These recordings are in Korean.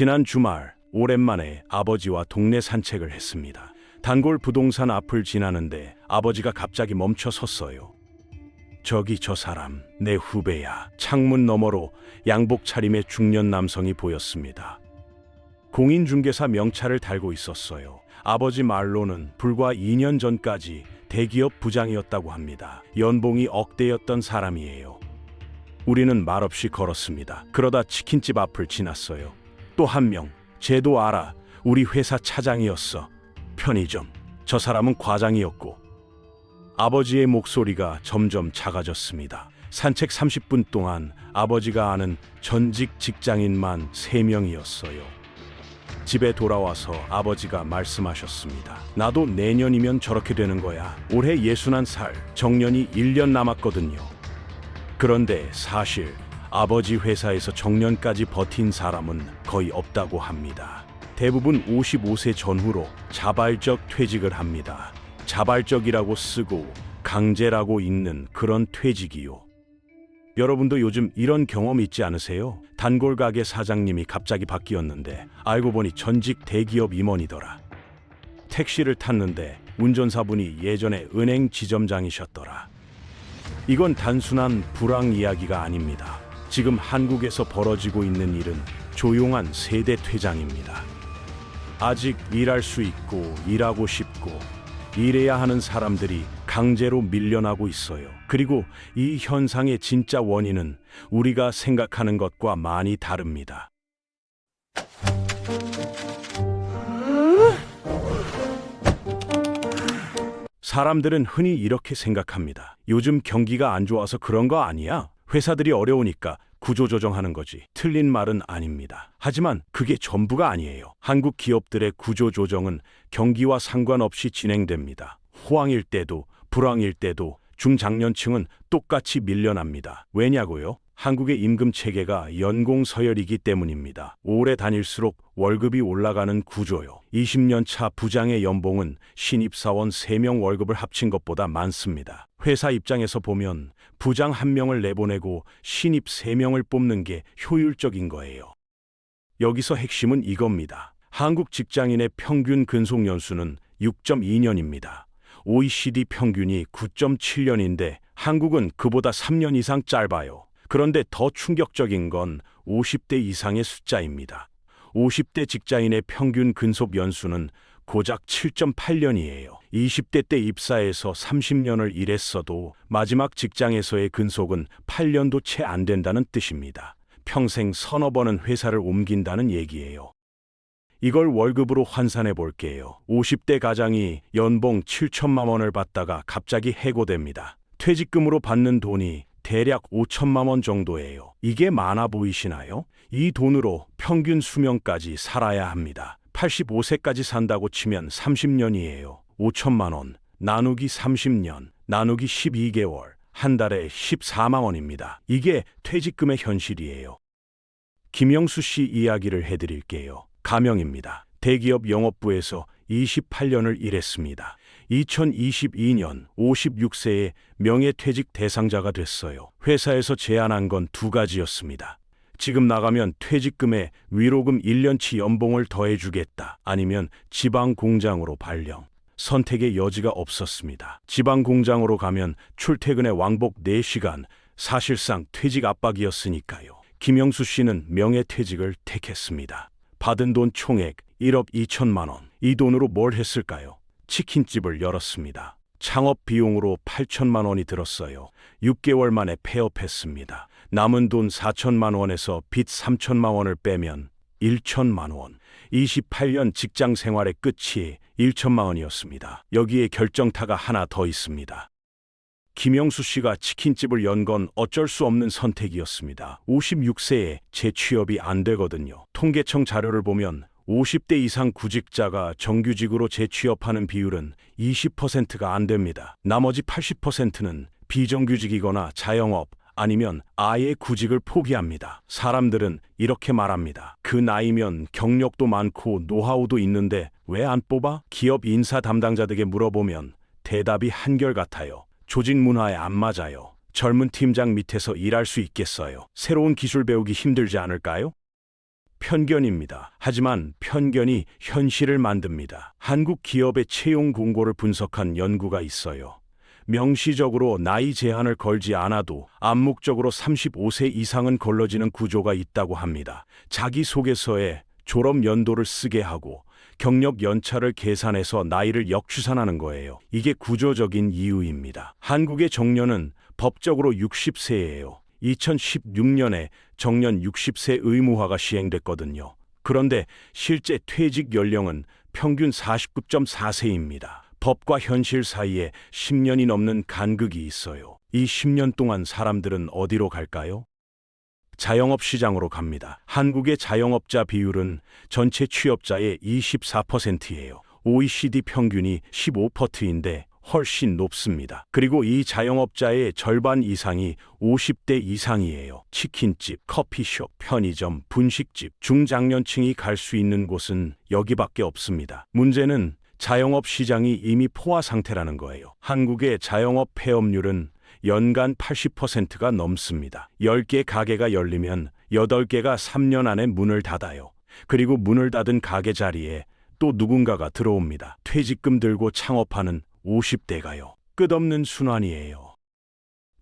지난 주말 오랜만에 아버지와 동네 산책을 했습니다. 단골 부동산 앞을 지나는데 아버지가 갑자기 멈춰 섰어요. 저기 저 사람 내 후배야. 창문 너머로 양복 차림의 중년 남성이 보였습니다. 공인중개사 명찰을 달고 있었어요. 아버지 말로는 불과 2년 전까지 대기업 부장이었다고 합니다. 연봉이 억대였던 사람이에요. 우리는 말없이 걸었습니다. 그러다 치킨집 앞을 지났어요. 또 한 명, 쟤도 알아. 우리 회사 차장이었어. 편의점. 저 사람은 과장이었고. 아버지의 목소리가 점점 작아졌습니다. 산책 30분 동안 아버지가 아는 전직 직장인만 3명이었어요. 집에 돌아와서 아버지가 말씀하셨습니다. 나도 내년이면 저렇게 되는 거야. 올해 예순한 살, 정년이 1년 남았거든요. 그런데 사실 아버지 회사에서 정년까지 버틴 사람은 거의 없다고 합니다. 대부분 55세 전후로 자발적 퇴직을 합니다. 자발적이라고 쓰고 강제라고 읽는 그런 퇴직이요. 여러분도 요즘 이런 경험 있지 않으세요? 단골 가게 사장님이 갑자기 바뀌었는데 알고 보니 전직 대기업 임원이더라. 택시를 탔는데 운전사분이 예전에 은행 지점장이셨더라. 이건 단순한 불황 이야기가 아닙니다. 지금 한국에서 벌어지고 있는 일은 조용한 세대 퇴장입니다. 아직 일할 수 있고 일하고 싶고 일해야 하는 사람들이 강제로 밀려나고 있어요. 그리고 이 현상의 진짜 원인은 우리가 생각하는 것과 많이 다릅니다. 사람들은 흔히 이렇게 생각합니다. 요즘 경기가 안 좋아서 그런 거 아니야? 회사들이 어려우니까 구조조정하는 거지. 틀린 말은 아닙니다. 하지만 그게 전부가 아니에요. 한국 기업들의 구조조정은 경기와 상관없이 진행됩니다. 호황일 때도 불황일 때도 중장년층은 똑같이 밀려납니다. 왜냐고요? 한국의 임금 체계가 연공 서열이기 때문입니다. 오래 다닐수록 월급이 올라가는 구조요. 20년 차 부장의 연봉은 신입사원 3명 월급을 합친 것보다 많습니다. 회사 입장에서 보면 부장 한 명을 내보내고 신입 3명을 뽑는 게 효율적인 거예요. 여기서 핵심은 이겁니다. 한국 직장인의 평균 근속 연수는 6.2년입니다. OECD 평균이 9.7년인데 한국은 그보다 3년 이상 짧아요. 그런데 더 충격적인 건 50대 이상의 숫자입니다. 50대 직장인의 평균 근속 연수는 고작 7.8년이에요. 20대 때 입사해서 30년을 일했어도 마지막 직장에서의 근속은 8년도 채 안 된다는 뜻입니다. 평생 서너 번은 회사를 옮긴다는 얘기예요. 이걸 월급으로 환산해 볼게요. 50대 가장이 연봉 7천만 원을 받다가 갑자기 해고됩니다. 퇴직금으로 받는 돈이 대략 5천만 원 정도예요. 이게 많아 보이시나요? 이 돈으로 평균 수명까지 살아야 합니다. 85세까지 산다고 치면 30년이에요. 5천만 원 나누기 30년 나누기 12개월 한 달에 14만 원입니다. 이게 퇴직금의 현실이에요. 김영수 씨 이야기를 해드릴게요. 가명입니다. 대기업 영업부에서 28년을 일했습니다. 2022년 56세에 명예퇴직 대상자가 됐어요. 회사에서 제안한 건 두 가지였습니다. 지금 나가면 퇴직금에 위로금 1년치 연봉을 더해주겠다. 아니면 지방 공장으로 발령. 선택의 여지가 없었습니다. 지방 공장으로 가면 출퇴근에 왕복 4시간, 사실상 퇴직 압박이었으니까요. 김영수 씨는 명예퇴직을 택했습니다. 받은 돈 총액 1억 2천만 원. 이 돈으로 뭘 했을까요? 치킨집을 열었습니다. 창업 비용으로 8천만 원이 들었어요. 6개월 만에 폐업했습니다. 남은 돈 4천만 원에서 빚 3천만 원을 빼면 1천만 원. 28년 직장 생활의 끝이 1천만 원이었습니다. 여기에 결정타가 하나 더 있습니다. 김영수 씨가 치킨집을 연 건 어쩔 수 없는 선택이었습니다. 56세에 재취업이 안 되거든요. 통계청 자료를 보면 50대 이상 구직자가 정규직으로 재취업하는 비율은 20%가 안 됩니다. 나머지 80%는 비정규직이거나 자영업 아니면 아예 구직을 포기합니다. 사람들은 이렇게 말합니다. 그 나이면 경력도 많고 노하우도 있는데 왜 안 뽑아? 기업 인사 담당자들에게 물어보면 대답이 한결같아요. 조직 문화에 안 맞아요. 젊은 팀장 밑에서 일할 수 있겠어요. 새로운 기술 배우기 힘들지 않을까요? 편견입니다. 하지만 편견이 현실을 만듭니다. 한국 기업의 채용 공고를 분석한 연구가 있어요. 명시적으로 나이 제한을 걸지 않아도 암묵적으로 35세 이상은 걸러지는 구조가 있다고 합니다. 자기소개서에 졸업 연도를 쓰게 하고 경력 연차를 계산해서 나이를 역추산하는 거예요. 이게 구조적인 이유입니다. 한국의 정년은 법적으로 60세예요. 2016년에 정년 60세 의무화가 시행됐거든요. 그런데 실제 퇴직 연령은 평균 49.4세입니다. 법과 현실 사이에 10년이 넘는 간극이 있어요. 이 10년 동안 사람들은 어디로 갈까요? 자영업 시장으로 갑니다. 한국의 자영업자 비율은 전체 취업자의 24%예요. OECD 평균이 15%인데 훨씬 높습니다. 그리고 이 자영업자의 절반 이상이 50대 이상이에요. 치킨집, 커피숍, 편의점, 분식집, 중장년층이 갈 수 있는 곳은 여기밖에 없습니다. 문제는 자영업 시장이 이미 포화 상태라는 거예요. 한국의 자영업 폐업률은 연간 80%가 넘습니다. 10개 가게가 열리면 8개가 3년 안에 문을 닫아요. 그리고 문을 닫은 가게 자리에 또 누군가가 들어옵니다. 퇴직금 들고 창업하는 50대가요. 끝없는 순환이에요.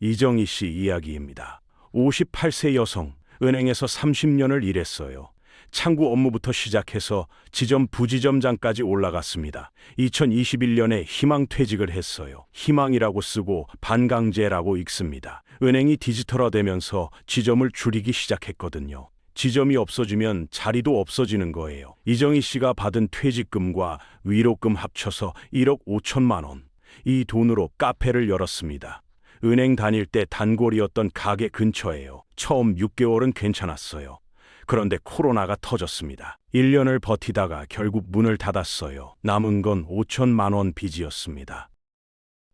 이정희 씨 이야기입니다. 58세 여성, 은행에서 30년을 일했어요. 창구 업무부터 시작해서 지점 부지점장까지 올라갔습니다. 2021년에 희망 퇴직을 했어요. 희망이라고 쓰고 반강제라고 읽습니다. 은행이 디지털화되면서 지점을 줄이기 시작했거든요. 지점이 없어지면 자리도 없어지는 거예요. 이정희 씨가 받은 퇴직금과 위로금 합쳐서 1억 5천만 원. 이 돈으로 카페를 열었습니다. 은행 다닐 때 단골이었던 가게 근처예요. 처음 6개월은 괜찮았어요. 그런데 코로나가 터졌습니다. 1년을 버티다가 결국 문을 닫았어요. 남은 건 5천만 원 빚이었습니다.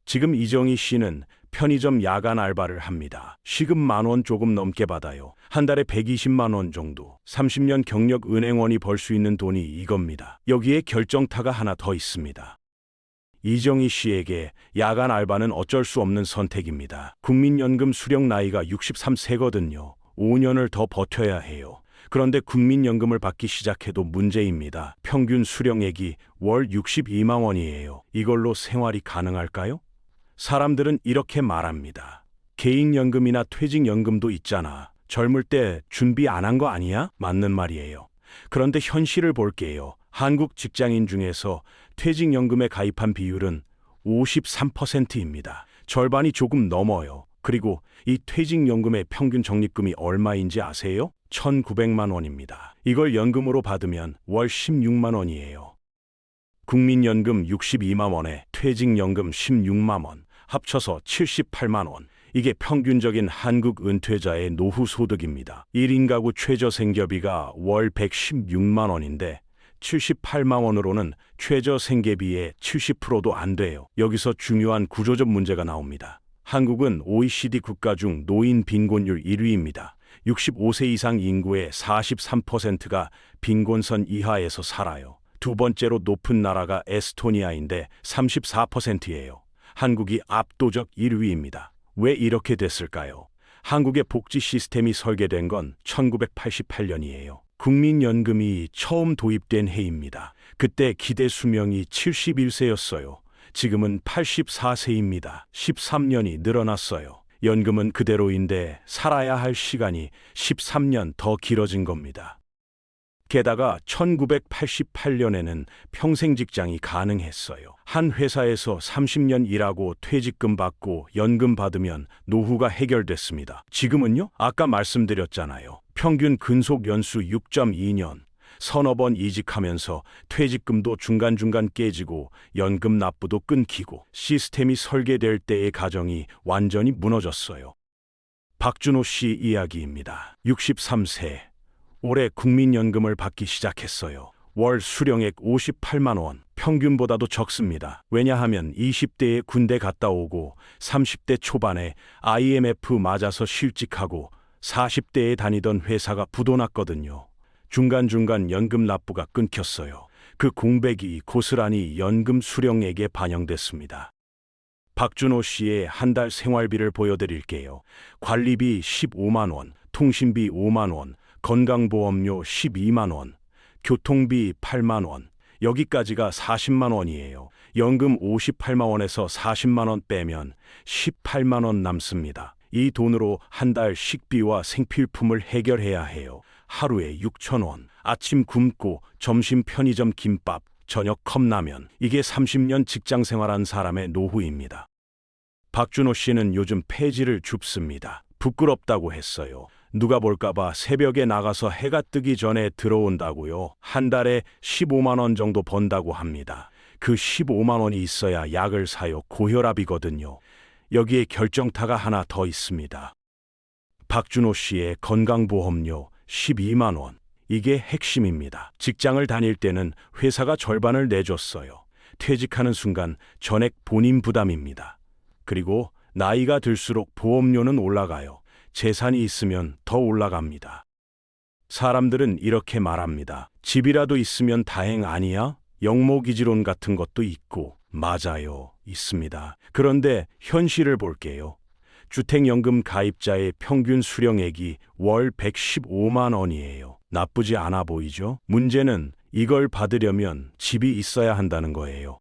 지금 이정희 씨는 편의점 야간 알바를 합니다. 시급 만 원 조금 넘게 받아요. 한 달에 120만 원 정도. 30년 경력 은행원이 벌 수 있는 돈이 이겁니다. 여기에 결정타가 하나 더 있습니다. 이정희 씨에게 야간 알바는 어쩔 수 없는 선택입니다. 국민연금 수령 나이가 63세거든요. 5년을 더 버텨야 해요. 그런데 국민연금을 받기 시작해도 문제입니다. 평균 수령액이 월 62만 원이에요. 이걸로 생활이 가능할까요? 사람들은 이렇게 말합니다. 개인연금이나 퇴직연금도 있잖아. 젊을 때 준비 안 한 거 아니야? 맞는 말이에요. 그런데 현실을 볼게요. 한국 직장인 중에서 퇴직연금에 가입한 비율은 53%입니다. 절반이 조금 넘어요. 그리고 이 퇴직연금의 평균 적립금이 얼마인지 아세요? 1,900만 원입니다. 이걸 연금으로 받으면 월 16만 원이에요. 국민연금 62만 원에 퇴직연금 16만 원, 합쳐서 78만 원. 이게 평균적인 한국 은퇴자의 노후 소득입니다. 1인 가구 최저 생계비가 월 116만 원인데 78만 원으로는 최저 생계비의 70%도 안 돼요. 여기서 중요한 구조적 문제가 나옵니다. 한국은 OECD 국가 중 노인 빈곤율 1위입니다. 65세 이상 인구의 43%가 빈곤선 이하에서 살아요. 두 번째로 높은 나라가 에스토니아인데 34%예요. 한국이 압도적 1위입니다. 왜 이렇게 됐을까요? 한국의 복지 시스템이 설계된 건 1988년이에요. 국민연금이 처음 도입된 해입니다. 그때 기대 수명이 71세였어요. 지금은 84세입니다. 13년이 늘어났어요. 연금은 그대로인데 살아야 할 시간이 13년 더 길어진 겁니다. 게다가 1988년에는 평생 직장이 가능했어요. 한 회사에서 30년 일하고 퇴직금 받고 연금 받으면 노후가 해결됐습니다. 지금은요? 아까 말씀드렸잖아요. 평균 근속 연수 6.2년. 서너 번 이직하면서 퇴직금도 중간중간 깨지고 연금 납부도 끊기고 시스템이 설계될 때의 가정이 완전히 무너졌어요. 박준호 씨 이야기입니다. 63세. 올해 국민연금을 받기 시작했어요. 월 수령액 58만 원, 평균보다도 적습니다. 왜냐하면 20대에 군대 갔다 오고 30대 초반에 IMF 맞아서 실직하고 40대에 다니던 회사가 부도났거든요. 중간중간 연금 납부가 끊겼어요. 그 공백이 고스란히 연금 수령액에 반영됐습니다. 박준호 씨의 한 달 생활비를 보여드릴게요. 관리비 15만 원, 통신비 5만 원, 건강보험료 12만 원, 교통비 8만 원, 여기까지가 40만 원이에요. 연금 58만 원에서 40만 원 빼면 18만 원 남습니다. 이 돈으로 한 달 식비와 생필품을 해결해야 해요. 하루에 6천 원. 아침 굶고 점심 편의점 김밥, 저녁 컵라면. 이게 30년 직장 생활한 사람의 노후입니다. 박준호 씨는 요즘 폐지를 줍습니다. 부끄럽다고 했어요. 누가 볼까봐 새벽에 나가서 해가 뜨기 전에 들어온다고요. 한 달에 15만 원 정도 번다고 합니다. 그 15만 원이 있어야 약을 사요. 고혈압이거든요. 여기에 결정타가 하나 더 있습니다. 박준호 씨의 건강보험료 12만 원. 이게 핵심입니다. 직장을 다닐 때는 회사가 절반을 내줬어요. 퇴직하는 순간 전액 본인 부담입니다. 그리고 나이가 들수록 보험료는 올라가요. 재산이 있으면 더 올라갑니다. 사람들은 이렇게 말합니다. 집이라도 있으면 다행 아니야? 영모기지론 같은 것도 있고, 맞아요. 있습니다. 그런데 현실을 볼게요. 주택연금 가입자의 평균 수령액이 월 115만 원이에요. 나쁘지 않아 보이죠? 문제는 이걸 받으려면 집이 있어야 한다는 거예요.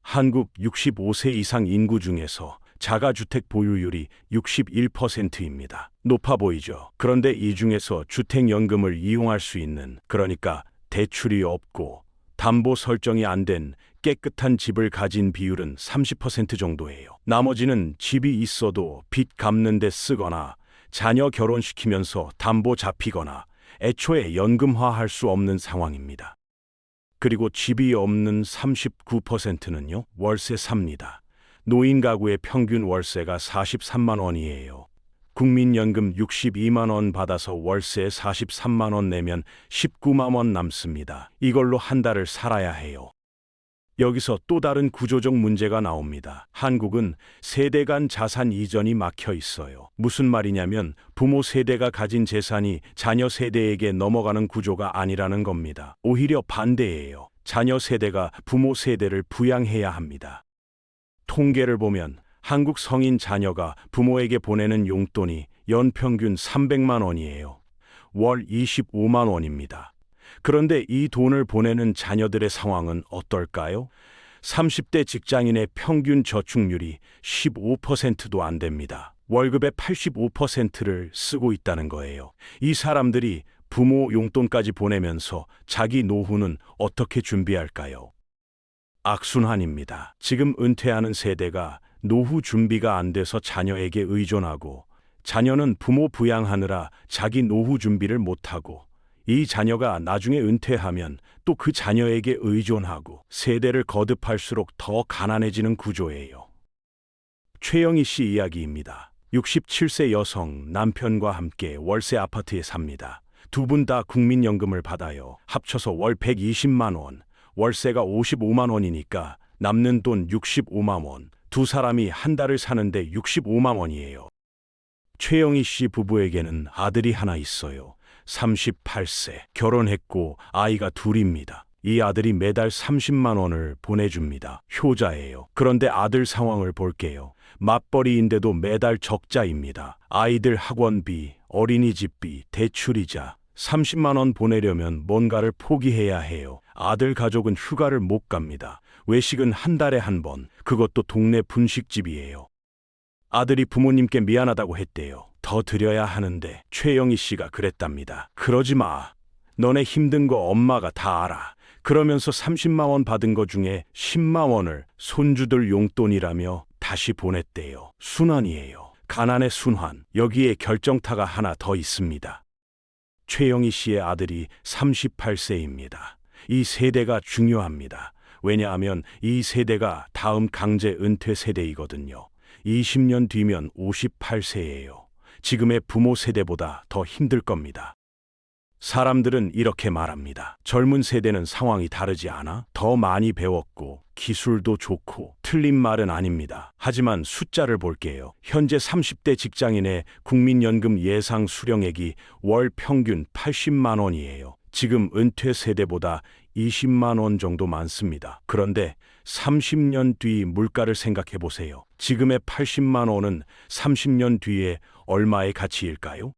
한국 65세 이상 인구 중에서 자가주택 보유율이 61%입니다. 높아 보이죠? 그런데 이 중에서 주택연금을 이용할 수 있는, 그러니까 대출이 없고 담보 설정이 안 된 깨끗한 집을 가진 비율은 30% 정도예요. 나머지는 집이 있어도 빚 갚는 데 쓰거나 자녀 결혼시키면서 담보 잡히거나 애초에 연금화할 수 없는 상황입니다. 그리고 집이 없는 39%는요, 월세 삽니다. 노인 가구의 평균 월세가 43만 원이에요. 국민연금 62만 원 받아서 월세 43만 원 내면 19만 원 남습니다. 이걸로 한 달을 살아야 해요. 여기서 또 다른 구조적 문제가 나옵니다. 한국은 세대 간 자산 이전이 막혀 있어요. 무슨 말이냐면 부모 세대가 가진 재산이 자녀 세대에게 넘어가는 구조가 아니라는 겁니다. 오히려 반대예요. 자녀 세대가 부모 세대를 부양해야 합니다. 통계를 보면 한국 성인 자녀가 부모에게 보내는 용돈이 연평균 300만 원이에요. 월 25만 원입니다. 그런데 이 돈을 보내는 자녀들의 상황은 어떨까요? 30대 직장인의 평균 저축률이 15%도 안 됩니다. 월급의 85%를 쓰고 있다는 거예요. 이 사람들이 부모 용돈까지 보내면서 자기 노후는 어떻게 준비할까요? 악순환입니다. 지금 은퇴하는 세대가 노후 준비가 안 돼서 자녀에게 의존하고 자녀는 부모 부양하느라 자기 노후 준비를 못하고 이 자녀가 나중에 은퇴하면 또 그 자녀에게 의존하고 세대를 거듭할수록 더 가난해지는 구조예요. 최영희 씨 이야기입니다. 67세 여성 남편과 함께 월세 아파트에 삽니다. 두 분 다 국민연금을 받아요. 합쳐서 월 120만 원, 월세가 55만 원이니까 남는 돈 65만 원. 두 사람이 한 달을 사는데 65만 원이에요. 최영희 씨 부부에게는 아들이 하나 있어요. 38세. 결혼했고 아이가 둘입니다. 이 아들이 매달 30만 원을 보내줍니다. 효자예요. 그런데 아들 상황을 볼게요. 맞벌이인데도 매달 적자입니다. 아이들 학원비, 어린이집비, 대출이자 30만 원 보내려면 뭔가를 포기해야 해요. 아들 가족은 휴가를 못 갑니다. 외식은 한 달에 한 번, 그것도 동네 분식집이에요. 아들이 부모님께 미안하다고 했대요. 더 드려야 하는데 최영희 씨가 그랬답니다. 그러지 마. 너네 힘든 거 엄마가 다 알아. 그러면서 30만 원 받은 거 중에 10만 원을 손주들 용돈이라며 다시 보냈대요. 순환이에요. 가난의 순환. 여기에 결정타가 하나 더 있습니다. 최영희 씨의 아들이 38세입니다. 이 세대가 중요합니다. 왜냐하면 이 세대가 다음 강제 은퇴 세대이거든요. 20년 뒤면 58세예요. 지금의 부모 세대보다 더 힘들 겁니다. 사람들은 이렇게 말합니다. 젊은 세대는 상황이 다르지 않아? 더 많이 배웠고, 기술도 좋고, 틀린 말은 아닙니다. 하지만 숫자를 볼게요. 현재 30대 직장인의 국민연금 예상 수령액이 월 평균 80만 원이에요. 지금 은퇴 세대보다 20만 원 정도 많습니다. 그런데 30년 뒤 물가를 생각해 보세요. 지금의 80만 원은 30년 뒤에 얼마의 가치일까요?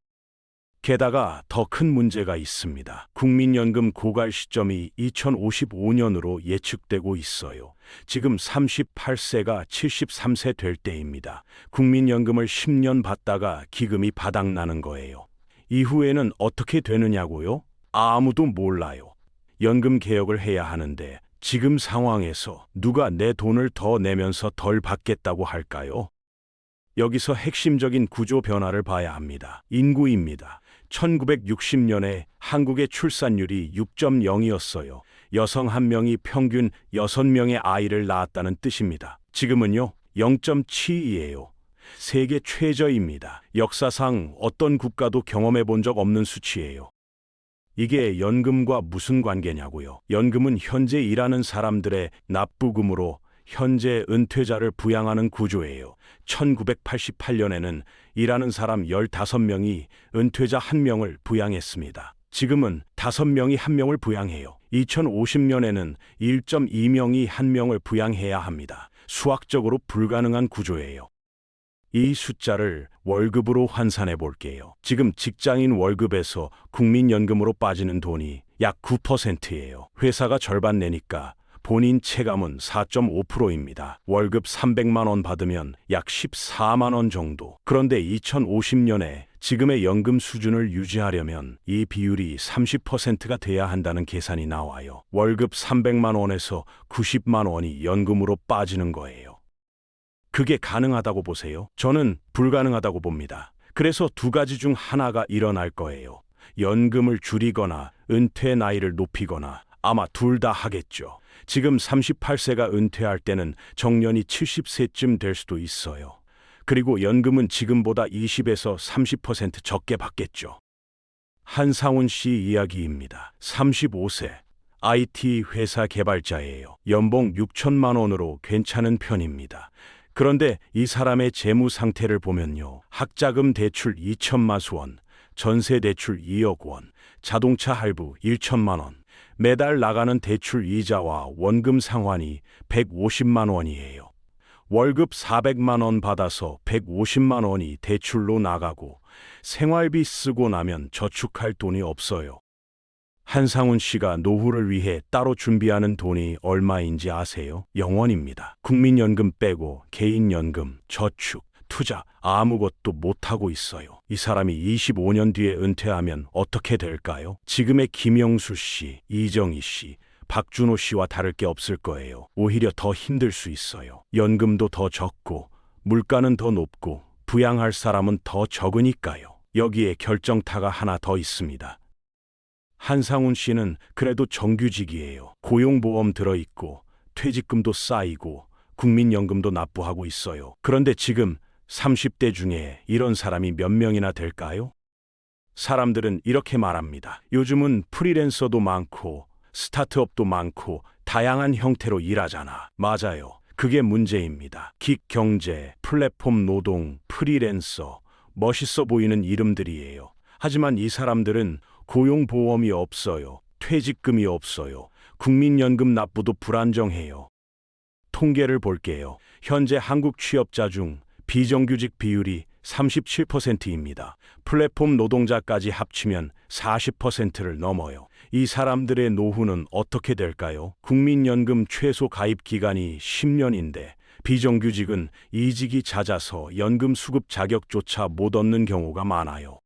게다가 더 큰 문제가 있습니다. 국민연금 고갈 시점이 2055년으로 예측되고 있어요. 지금 38세가 73세 될 때입니다. 국민연금을 10년 받다가 기금이 바닥나는 거예요. 이후에는 어떻게 되느냐고요? 아무도 몰라요. 연금 개혁을 해야 하는데 지금 상황에서 누가 내 돈을 더 내면서 덜 받겠다고 할까요? 여기서 핵심적인 구조 변화를 봐야 합니다. 인구입니다. 1960년에 한국의 출산율이 6.0이었어요. 여성 한 명이 평균 6명의 아이를 낳았다는 뜻입니다. 지금은요, 0.72예요. 세계 최저입니다. 역사상 어떤 국가도 경험해 본 적 없는 수치예요. 이게 연금과 무슨 관계냐고요. 연금은 현재 일하는 사람들의 납부금으로 현재 은퇴자를 부양하는 구조예요. 1988년에는 일하는 사람 15명이 은퇴자 1명을 부양했습니다. 지금은 5명이 1명을 부양해요. 2050년에는 1.2명이 1명을 부양해야 합니다. 수학적으로 불가능한 구조예요. 이 숫자를 월급으로 환산해 볼게요. 지금 직장인 월급에서 국민연금으로 빠지는 돈이 약 9%예요. 회사가 절반 내니까 본인 체감은 4.5%입니다. 월급 300만 원 받으면 약 14만 원 정도. 그런데 2050년에 지금의 연금 수준을 유지하려면 이 비율이 30%가 돼야 한다는 계산이 나와요. 월급 300만 원에서 90만 원이 연금으로 빠지는 거예요. 그게 가능하다고 보세요? 저는 불가능하다고 봅니다. 그래서 두 가지 중 하나가 일어날 거예요. 연금을 줄이거나 은퇴 나이를 높이거나 아마 둘 다 하겠죠. 지금 38세가 은퇴할 때는 정년이 70세쯤 될 수도 있어요. 그리고 연금은 지금보다 20에서 30% 적게 받겠죠. 한상훈 씨 이야기입니다. 35세. IT 회사 개발자예요. 연봉 6천만 원으로 괜찮은 편입니다. 그런데 이 사람의 재무 상태를 보면요. 학자금 대출 2천만 원, 전세 대출 2억 원, 자동차 할부 1천만 원, 매달 나가는 대출 이자와 원금 상환이 150만 원이에요. 월급 400만 원 받아서 150만 원이 대출로 나가고 생활비 쓰고 나면 저축할 돈이 없어요. 한상훈 씨가 노후를 위해 따로 준비하는 돈이 얼마인지 아세요? 영원입니다. 국민연금 빼고 개인연금, 저축, 투자 아무것도 못하고 있어요. 이 사람이 25년 뒤에 은퇴하면 어떻게 될까요? 지금의 김영수 씨, 이정희 씨, 박준호 씨와 다를 게 없을 거예요. 오히려 더 힘들 수 있어요. 연금도 더 적고, 물가는 더 높고, 부양할 사람은 더 적으니까요. 여기에 결정타가 하나 더 있습니다. 한상훈 씨는 그래도 정규직이에요. 고용보험 들어있고, 퇴직금도 쌓이고, 국민연금도 납부하고 있어요. 그런데 지금 30대 중에 이런 사람이 몇 명이나 될까요? 사람들은 이렇게 말합니다. 요즘은 프리랜서도 많고, 스타트업도 많고, 다양한 형태로 일하잖아. 맞아요. 그게 문제입니다. 긱 경제, 플랫폼 노동, 프리랜서, 멋있어 보이는 이름들이에요. 하지만 이 사람들은 고용보험이 없어요. 퇴직금이 없어요. 국민연금 납부도 불안정해요. 통계를 볼게요. 현재 한국 취업자 중 비정규직 비율이 37%입니다. 플랫폼 노동자까지 합치면 40%를 넘어요. 이 사람들의 노후는 어떻게 될까요? 국민연금 최소 가입 기간이 10년인데 비정규직은 이직이 잦아서 연금 수급 자격조차 못 얻는 경우가 많아요.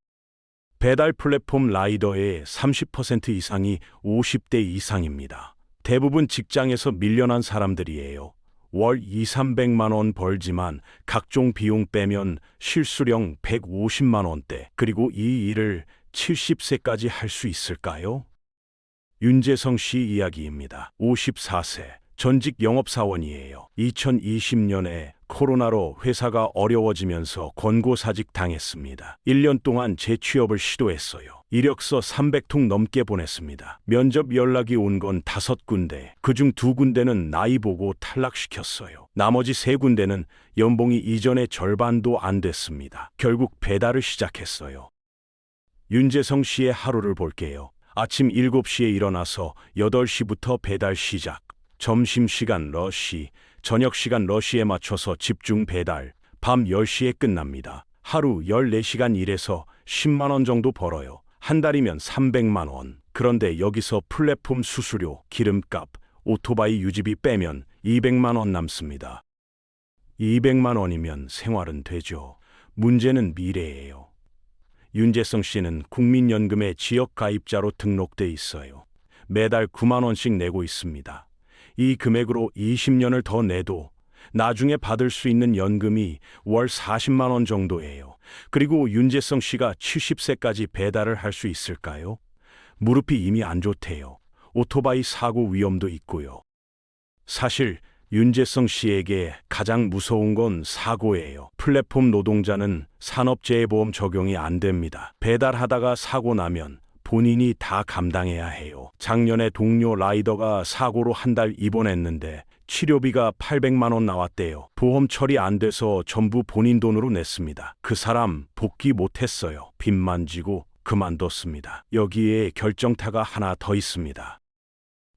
배달 플랫폼 라이더의 30% 이상이 50대 이상입니다. 대부분 직장에서 밀려난 사람들이에요. 월 2, 300만 원 벌지만 각종 비용 빼면 실수령 150만 원대. 그리고 이 일을 70세까지 할 수 있을까요? 윤재성 씨 이야기입니다. 54세. 전직 영업사원이에요. 2020년에 코로나로 회사가 어려워지면서 권고사직 당했습니다. 1년 동안 재취업을 시도했어요. 이력서 300통 넘게 보냈습니다. 면접 연락이 온건 다섯 군데, 그중 두 군데는 나이 보고 탈락시켰어요. 나머지 세 군데는 연봉이 이전의 절반도 안 됐습니다. 결국 배달을 시작했어요. 윤재성 씨의 하루를 볼게요. 아침 7시에 일어나서 8시부터 배달 시작. 점심시간 러시, 저녁 시간 러시에 맞춰서 집중 배달, 밤 10시에 끝납니다. 하루 14시간 일해서 10만 원 정도 벌어요. 한 달이면 300만 원. 그런데 여기서 플랫폼 수수료, 기름값, 오토바이 유지비 빼면 200만 원 남습니다. 200만 원이면 생활은 되죠. 문제는 미래예요. 윤재성 씨는 국민연금에 지역 가입자로 등록돼 있어요. 매달 9만 원씩 내고 있습니다. 이 금액으로 20년을 더 내도 나중에 받을 수 있는 연금이 월 40만 원 정도예요. 그리고 윤재성 씨가 70세까지 배달을 할 수 있을까요? 무릎이 이미 안 좋대요. 오토바이 사고 위험도 있고요. 사실 윤재성 씨에게 가장 무서운 건 사고예요. 플랫폼 노동자는 산업재해보험 적용이 안 됩니다. 배달하다가 사고 나면 본인이 다 감당해야 해요. 작년에 동료 라이더가 사고로 한 달 입원했는데 치료비가 800만 원 나왔대요. 보험 처리 안 돼서 전부 본인 돈으로 냈습니다. 그 사람 복귀 못했어요. 빚만 지고 그만뒀습니다. 여기에 결정타가 하나 더 있습니다.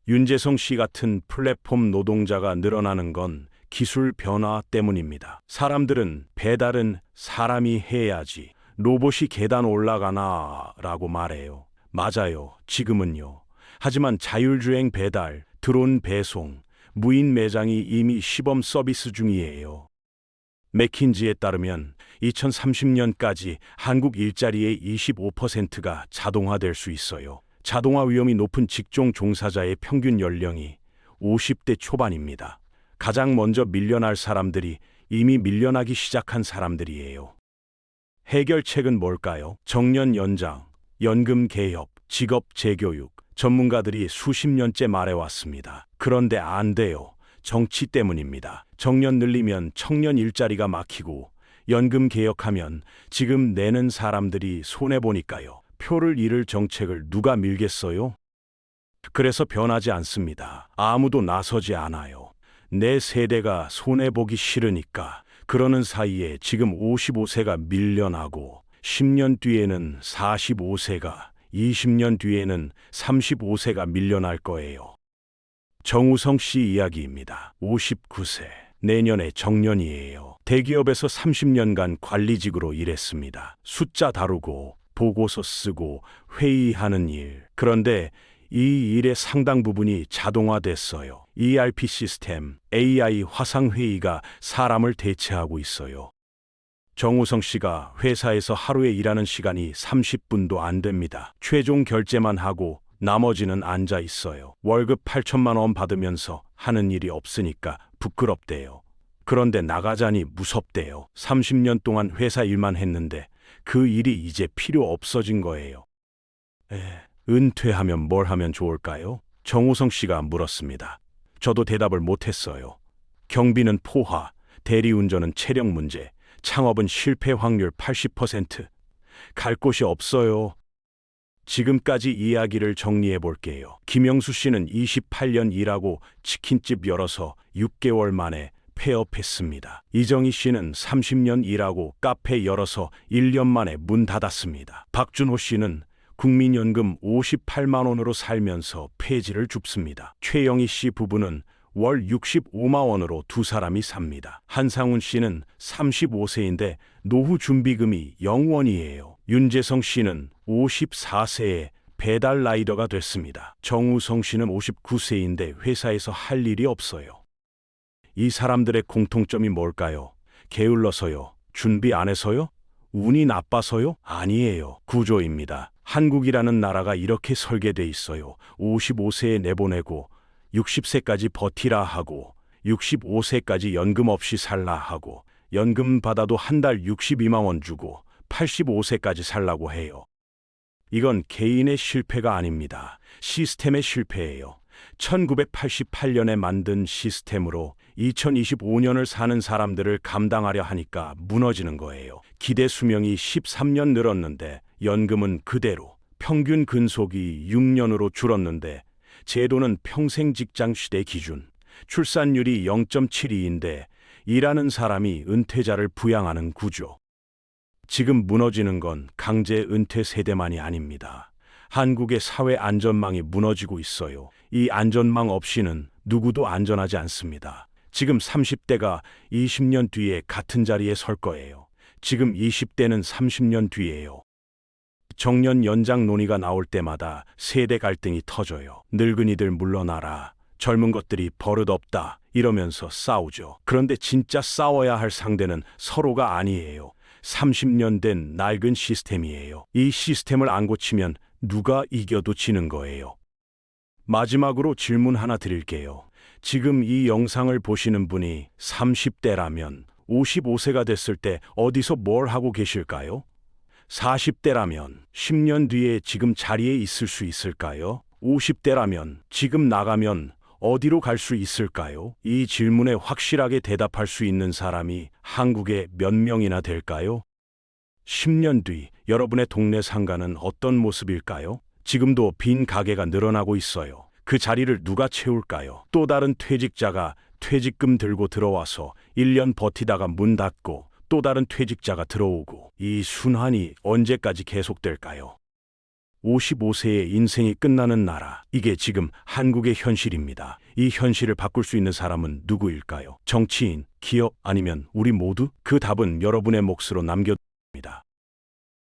윤재성 씨 같은 플랫폼 노동자가 늘어나는 건 기술 변화 때문입니다. 사람들은 배달은 사람이 해야지 로봇이 계단 올라가나 라고 말해요. 맞아요. 지금은요. 하지만 자율주행 배달, 드론 배송, 무인 매장이 이미 시범 서비스 중이에요. 맥킨지에 따르면 2030년까지 한국 일자리의 25%가 자동화될 수 있어요. 자동화 위험이 높은 직종 종사자의 평균 연령이 50대 초반입니다. 가장 먼저 밀려날 사람들이 이미 밀려나기 시작한 사람들이에요. 해결책은 뭘까요? 정년 연장, 연금 개혁, 직업 재교육, 전문가들이 수십 년째 말해왔습니다. 그런데 안 돼요. 정치 때문입니다. 정년 늘리면 청년 일자리가 막히고 연금 개혁하면 지금 내는 사람들이 손해보니까요. 표를 잃을 정책을 누가 밀겠어요? 그래서 변하지 않습니다. 아무도 나서지 않아요. 내 세대가 손해보기 싫으니까. 그러는 사이에 지금 55세가 밀려나고 10년 뒤에는 45세가 20년 뒤에는 35세가 밀려날 거예요. 정우성 씨 이야기입니다. 59세. 내년에 정년이에요. 대기업에서 30년간 관리직으로 일했습니다. 숫자 다루고 보고서 쓰고 회의하는 일. 그런데 이 일의 상당 부분이 자동화됐어요. ERP 시스템, AI 화상회의가 사람을 대체하고 있어요. 정우성 씨가 회사에서 하루에 일하는 시간이 30분도 안 됩니다. 최종 결제만 하고 나머지는 앉아 있어요. 월급 8천만 원 받으면서 하는 일이 없으니까 부끄럽대요. 그런데 나가자니 무섭대요. 30년 동안 회사 일만 했는데 그 일이 이제 필요 없어진 거예요. 에, 은퇴하면 뭘 하면 좋을까요? 정우성 씨가 물었습니다. 저도 대답을 못했어요. 경비는 포화, 대리운전은 체력 문제, 창업은 실패 확률 80%. 갈 곳이 없어요. 지금까지 이야기를 정리해 볼게요. 김영수 씨는 28년 일하고 치킨집 열어서 6개월 만에 폐업했습니다. 이정희 씨는 30년 일하고 카페 열어서 1년 만에 문 닫았습니다. 박준호 씨는 국민연금 58만 원으로 살면서 폐지를 줍습니다. 최영희 씨 부부는 월 65만 원으로 두 사람이 삽니다. 한상훈 씨는 35세인데 노후 준비금이 0원이에요. 윤재성 씨는 54세에 배달 라이더가 됐습니다. 정우성 씨는 59세인데 회사에서 할 일이 없어요. 이 사람들의 공통점이 뭘까요? 게을러서요? 준비 안 해서요? 운이 나빠서요? 아니에요. 구조입니다. 한국이라는 나라가 이렇게 설계돼 있어요. 55세에 내보내고 60세까지 버티라 하고 65세까지 연금 없이 살라 하고 연금 받아도 한 달 62만 원 주고 85세까지 살라고 해요. 이건 개인의 실패가 아닙니다. 시스템의 실패예요. 1988년에 만든 시스템으로 2025년을 사는 사람들을 감당하려 하니까 무너지는 거예요. 기대 수명이 13년 늘었는데 연금은 그대로 평균 근속이 6년으로 줄었는데 제도는 평생 직장 시대 기준 출산율이 0.72인데 일하는 사람이 은퇴자를 부양하는 구조. 지금 무너지는 건 강제 은퇴 세대만이 아닙니다. 한국의 사회 안전망이 무너지고 있어요. 이 안전망 없이는 누구도 안전하지 않습니다. 지금 30대가 20년 뒤에 같은 자리에 설 거예요. 지금 20대는 30년 뒤예요. 정년 연장 논의가 나올 때마다 세대 갈등이 터져요. 늙은이들 물러나라. 젊은 것들이 버릇없다. 이러면서 싸우죠. 그런데 진짜 싸워야 할 상대는 서로가 아니에요. 30년 된 낡은 시스템이에요. 이 시스템을 안 고치면 누가 이겨도 지는 거예요. 마지막으로 질문 하나 드릴게요. 지금 이 영상을 보시는 분이 30대라면 55세가 됐을 때 어디서 뭘 하고 계실까요? 40대라면 10년 뒤에 지금 자리에 있을 수 있을까요? 50대라면 지금 나가면 어디로 갈 수 있을까요? 이 질문에 확실하게 대답할 수 있는 사람이 한국에 몇 명이나 될까요? 10년 뒤 여러분의 동네 상가는 어떤 모습일까요? 지금도 빈 가게가 늘어나고 있어요. 그 자리를 누가 채울까요? 또 다른 퇴직자가 퇴직금 들고 들어와서 1년 버티다가 문 닫고 또 다른 퇴직자가 들어오고 이 순환이 언제까지 계속될까요? 55세의 인생이 끝나는 나라. 이게 지금 한국의 현실입니다. 이 현실을 바꿀 수 있는 사람은 누구일까요? 정치인, 기업 아니면 우리 모두? 그 답은 여러분의 몫으로 남겨